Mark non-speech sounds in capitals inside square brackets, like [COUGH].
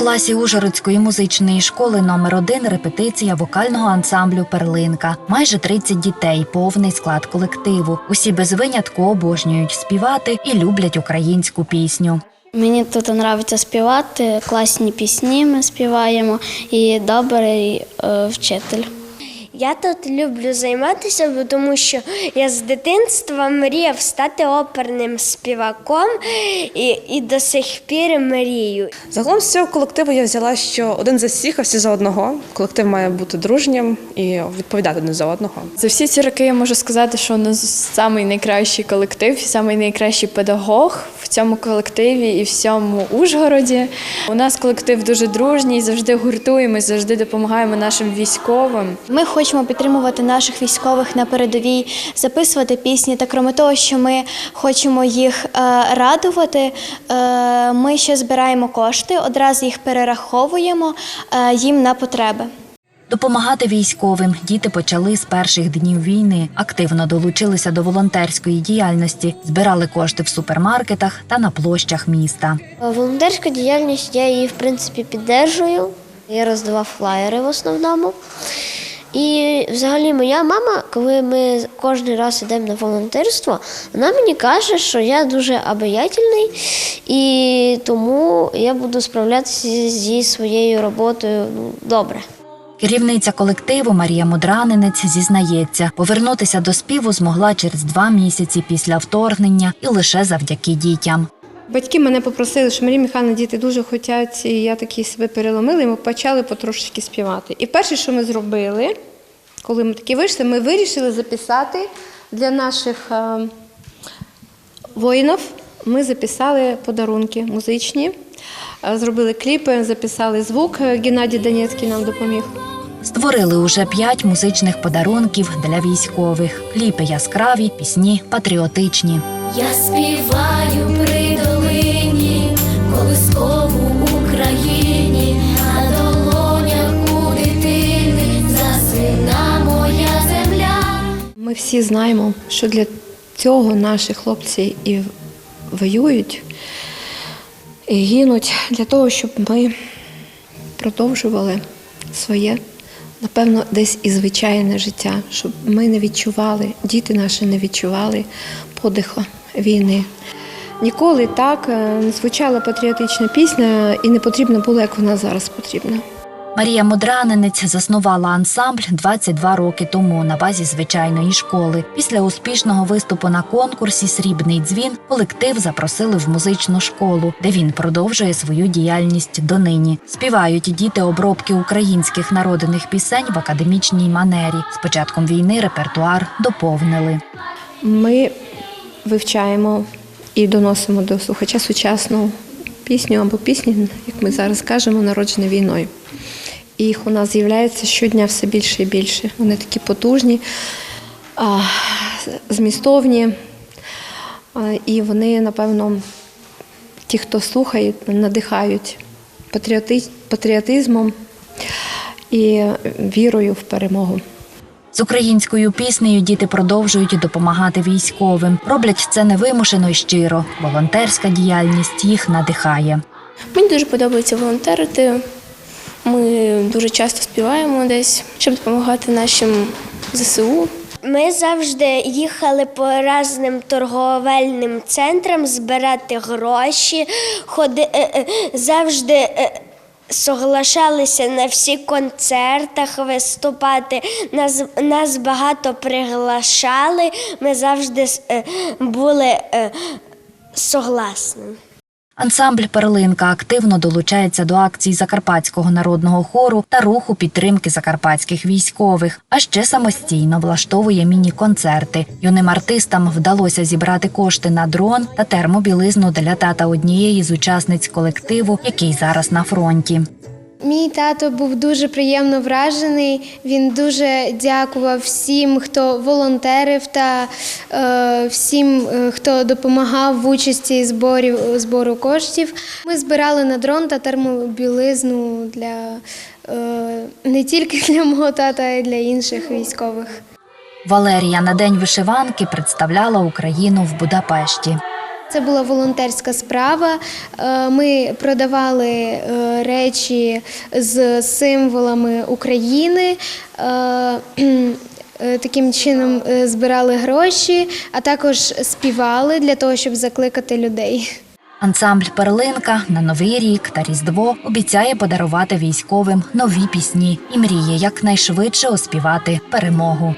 класі Ужгородської музичної школи номер 1 репетиція вокального ансамблю Перлинка. Майже 30 дітей, повний склад колективу. Усі без винятку обожнюють співати і люблять українську пісню. Мені тут подобається співати, класні пісні ми співаємо і добрий е, вчитель. Я тут люблю займатися, бо тому що я з дитинства мріяв стати оперним співаком і, і до сих пір мрію. Загалом з цього колективу я взяла, що один за всіх, а всі за одного. Колектив має бути дружнім і відповідати один за одного. За всі ці роки я можу сказати, що у нас самий найкращий колектив, самий найкращий педагог цьому колективі і в всьому Ужгороді. У нас колектив дуже дружній, завжди гуртуємось, завжди допомагаємо нашим військовим. Ми хочемо підтримувати наших військових на передовій, записувати пісні. Та крім того, що ми хочемо їх е, радувати, е, ми ще збираємо кошти, одразу їх перераховуємо е, їм на потреби. Допомагати військовим діти почали з перших днів війни. Активно долучилися до волонтерської діяльності, збирали кошти в супермаркетах та на площах міста. Волонтерська діяльність я її в принципі піддержую. Я роздавав флаєри в основному. І взагалі моя мама, коли ми кожен раз йдемо на волонтерство, вона мені каже, що я дуже обаятельний, і тому я буду справлятися зі своєю роботою ну, добре. Керівниця колективу Марія Мудранинець зізнається, повернутися до співу змогла через два місяці після вторгнення і лише завдяки дітям. Батьки мене попросили, що Марія Михайловна, діти дуже хочуть, і я такі себе переломила, і ми почали потрошечки співати. І перше, що ми зробили, коли ми такі вийшли, ми вирішили записати для наших е, воїнів. Ми записали подарунки музичні, е, зробили кліпи, записали звук. Геннадій Донецький нам допоміг. Створили уже п'ять музичних подарунків для військових. Кліпи яскраві, пісні патріотичні. Я співаю при долині колискову Україні, на долонях у дитини засина моя земля. Ми всі знаємо, що для цього наші хлопці і воюють, і гинуть для того, щоб ми продовжували своє, напевно, десь і звичайне життя, щоб ми не відчували, діти наші не відчували подиху війни. Ніколи так е, не звучала патріотична пісня, і не потрібно було, як вона зараз потрібна. Марія Мудранинець заснувала ансамбль 22 роки тому на базі звичайної школи. Після успішного виступу на конкурсі Срібний дзвін колектив запросили в музичну школу, де він продовжує свою діяльність донині. Співають діти обробки українських народних пісень в академічній манері. З початком війни репертуар доповнили. Ми вивчаємо і доносимо до слухача сучасну пісню або пісні, як ми зараз кажемо, народжені війною. І їх у нас з'являється щодня все більше і більше. Вони такі потужні, змістовні, і вони, напевно, ті, хто слухають, надихають патріотизмом і вірою в перемогу. З українською піснею діти продовжують допомагати військовим. Роблять це невимушено й щиро. Волонтерська діяльність їх надихає. Мені дуже подобається волонтерити. Ми дуже часто співаємо десь, щоб допомагати нашим ЗСУ. Ми завжди їхали по різним торговельним центрам збирати гроші, ходи, е, е, завжди е, соглашалися на всі концертах виступати. Нас, нас багато приглашали, ми завжди е, були е, согласні. Ансамбль Перлинка активно долучається до акцій Закарпатського народного хору та руху підтримки закарпатських військових, а ще самостійно влаштовує міні-концерти. Юним артистам вдалося зібрати кошти на дрон та термобілизну для тата однієї з учасниць колективу, який зараз на фронті. Мій тато був дуже приємно вражений. Він дуже дякував всім, хто волонтерив та е, всім, е, хто допомагав в участі зборів збору коштів. Ми збирали на дрон та термобілизну для е, не тільки [LAUGHS] для мого тата, а й для інших військових. Валерія на день вишиванки представляла Україну в Будапешті. Це була волонтерська справа. Е, Ми продавали е, речі з символами України. е, Таким чином збирали гроші, а також співали для того, щоб закликати людей. Ансамбль Перлинка на новий рік та Різдво обіцяє подарувати військовим нові пісні і мріє якнайшвидше оспівати перемогу.